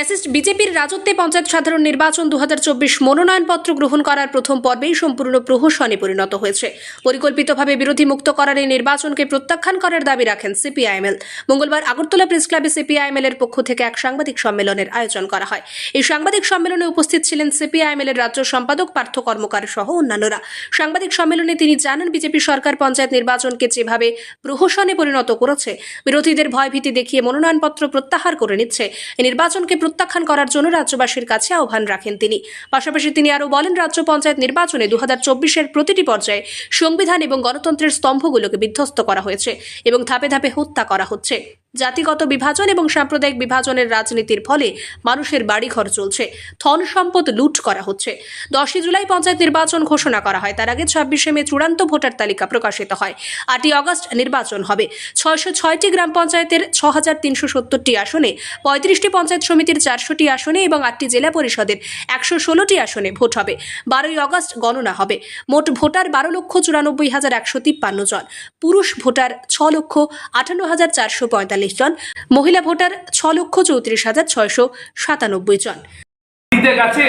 Fascist বিজেপির রাজত্বে পঞ্চায়েত সাধারণ নির্বাচন দুহাজার চব্বিশ মনোনয়নপত্র গ্রহণ করার প্রথম পর্বেই সম্পূর্ণ প্রহসনে পরিণত হয়েছে। পরিকল্পিতভাবে বিরোধী মুক্ত করার এই নির্বাচনকে প্রত্যাখ্যান করার দাবি রাখেন সিপিআইএমএল। মঙ্গলবার আগরতলা প্রেস ক্লাবে সিপিআইএমএল এর পক্ষ থেকে এক সাংবাদিক সম্মেলনের আয়োজন করা হয়। এই সাংবাদিক সম্মেলনে উপস্থিত ছিলেন সিপিআইএমএল এর রাজ্য সম্পাদক, পার্থ কর্মকার সহ অন্যান্যরা। সাংবাদিক সম্মেলনে তিনি জানান, বিজেপি সরকার পঞ্চায়েত নির্বাচনকে যেভাবে প্রহসনে পরিণত করেছে, বিরোধীদের ভয়ভীতি দেখিয়ে মনোনয়নপত্র প্রত্যাহার করে নিচ্ছে নির্বাচনকে প্রত্যাখ্যান করার জন্য রাজ্যবাসীর কাছে আহ্বান রাখেন তিনি। পাশাপাশি তিনি আরও বলেন, রাজ্য পঞ্চায়েত নির্বাচনে দু হাজার প্রতিটি পর্যায়ে সংবিধান এবং গণতন্ত্রের স্তম্ভগুলোকে বিধ্বস্ত করা হয়েছে এবং ধাপে ধাপে হত্যা করা হচ্ছে। জাতিগত বিভাজন এবং সাম্প্রদায়িক বিভাজনের রাজনীতির ফলে মানুষের বাড়িঘর চলছে। ধন সম্পদ লুট করা হচ্ছে। দশই জুলাই পঞ্চায়েত নির্বাচন ঘোষণা করা হয়। তার আগে ছাব্বিশে মে চূড়ান্ত ভোটার তালিকা প্রকাশিত হয়। আটই আগস্ট নির্বাচন হবে। ছয়শো ছয়টি গ্রাম পঞ্চায়েতের ছ হাজার তিনশো সত্তরটি আসনে, পঁয়ত্রিশটি পঞ্চায়েত সমিতির চারশোটি আসনে এবং আটটি জেলা পরিষদের একশো ষোলোটি আসনে ভোট হবে। বারোই আগস্ট গণনা হবে। মোট ভোটার বারো লক্ষ চুরানব্বই হাজার একশো তিপ্পান্ন জন। পুরুষ ভোটার ছ লক্ষ আটান্ন হাজার চারশো পঁয়তাল্লিশ জন, মহিলা ভোটার ছ লক্ষ চৌত্রিশ হাজার ছয়শো সাতানব্বই জন। গেছে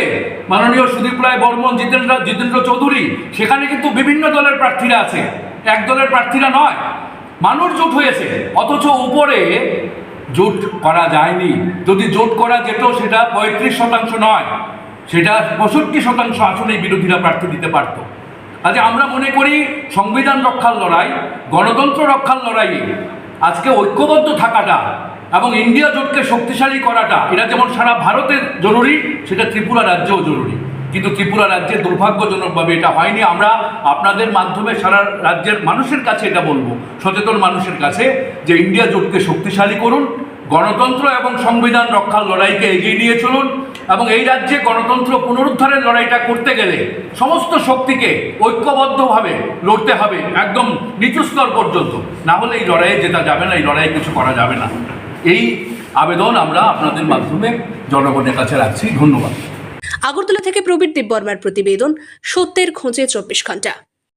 মাননীয় সুদীপ রায় বর্মন, জিতেন্দ্র জিতেন্দ্র চৌধুরী। সেখানে কিন্তু বিভিন্ন দলের প্রার্থীরা আছে। এক দলের প্রার্থীরা নয়, মানুষ জোট হয়েছে। অথচ উপরে জোট করা যায়নি। যদি জোট করা যেত, সেটা পঁয়ত্রিশ শতাংশ নয়, সেটা পঁয়ষট্টি শতাংশ আসলেই বিরোধীরা প্রার্থী দিতে পারত। আজ আমরা মনে করি সংবিধান রক্ষার লড়াই, গণতন্ত্র রক্ষার লড়াইয়ে আজকে ঐক্যবদ্ধ থাকাটা এবং ইন্ডিয়া জোটকে শক্তিশালী করাটা, এটা যেমন সারা ভারতে জরুরি, সেটা ত্রিপুরা রাজ্যেও জরুরি। কিন্তু ত্রিপুরা রাজ্যে দুর্ভাগ্যজনকভাবে এটা হয়নি। আমরা আপনাদের মাধ্যমে সারা রাজ্যের মানুষের কাছে এটা বলব, সচেতন মানুষের কাছে যে ইন্ডিয়া জোটকে শক্তিশালী করুন, গণতন্ত্র এবং সংবিধান রক্ষার লড়াইকে এগিয়ে নিয়ে চলুন এবং এই রাজ্যে গণতন্ত্র পুনরুদ্ধারের লড়াইটা করতে গেলে সমস্ত শক্তিকে ঐক্যবদ্ধভাবে লড়তে হবে একদম নিচু স্তর পর্যন্ত। না হলে এই লড়াইয়ে জেতা যাবে না, এই লড়াইয়ে কিছু করা যাবে না। এই আবেদন আমরা আপনাদের মাধ্যমে জনগণের কাছে রাখছি। ধন্যবাদ। আগরতলা থেকে প্রবীর দেববর্মার প্রতিবেদন, সত্যের খোঁজে চব্বিশ ঘণ্টা।